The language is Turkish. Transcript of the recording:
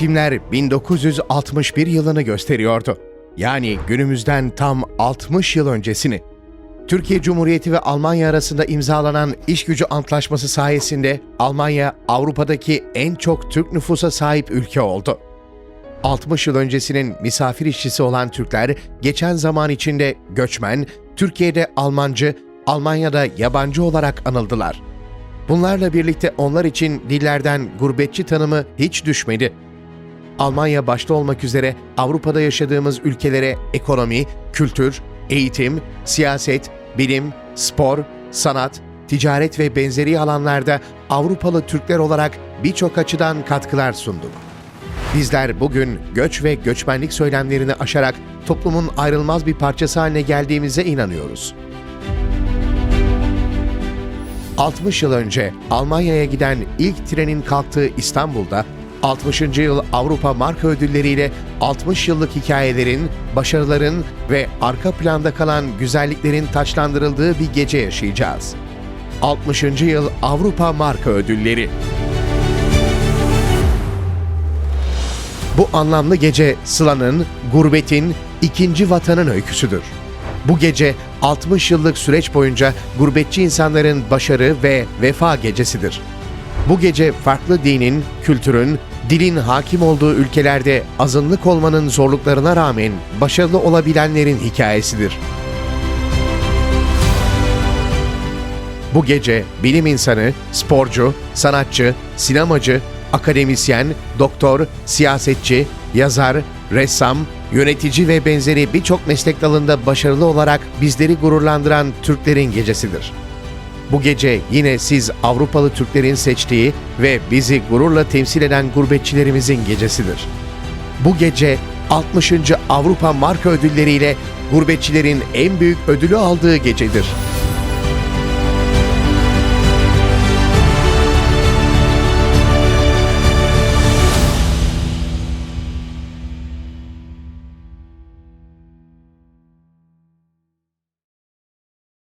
Takvimler 1961 yılını gösteriyordu. Yani günümüzden tam 60 yıl öncesini. Türkiye Cumhuriyeti ve Almanya arasında imzalanan iş gücü antlaşması sayesinde Almanya Avrupa'daki en çok Türk nüfusa sahip ülke oldu. 60 yıl öncesinin misafir işçisi olan Türkler geçen zaman içinde göçmen, Türkiye'de Almancı, Almanya'da yabancı olarak anıldılar. Bunlarla birlikte onlar için dillerden gurbetçi tanımı hiç düşmedi. Almanya başta olmak üzere Avrupa'da yaşadığımız ülkelere ekonomi, kültür, eğitim, siyaset, bilim, spor, sanat, ticaret ve benzeri alanlarda Avrupalı Türkler olarak birçok açıdan katkılar sunduk. Bizler bugün göç ve göçmenlik söylemlerini aşarak toplumun ayrılmaz bir parçası haline geldiğimize inanıyoruz. 60 yıl önce Almanya'ya giden ilk trenin kalktığı İstanbul'da 60. yıl Avrupa Marka Ödülleri'yle 60 yıllık hikayelerin, başarıların ve arka planda kalan güzelliklerin taçlandırıldığı bir gece yaşayacağız. 60. yıl Avrupa Marka Ödülleri. Bu anlamlı gece Sıla'nın, gurbetin, ikinci vatanın öyküsüdür. Bu gece 60 yıllık süreç boyunca gurbetçi insanların başarı ve vefa gecesidir. Bu gece farklı dinin, kültürün, dilin hakim olduğu ülkelerde azınlık olmanın zorluklarına rağmen başarılı olabilenlerin hikayesidir. Bu gece bilim insanı, sporcu, sanatçı, sinemacı, akademisyen, doktor, siyasetçi, yazar, ressam, yönetici ve benzeri birçok meslek dalında başarılı olarak bizleri gururlandıran Türklerin gecesidir. Bu gece yine siz Avrupalı Türklerin seçtiği ve bizi gururla temsil eden gurbetçilerimizin gecesidir. Bu gece 60. Avrupa Marka Ödülleri ile gurbetçilerin en büyük ödülü aldığı gecedir.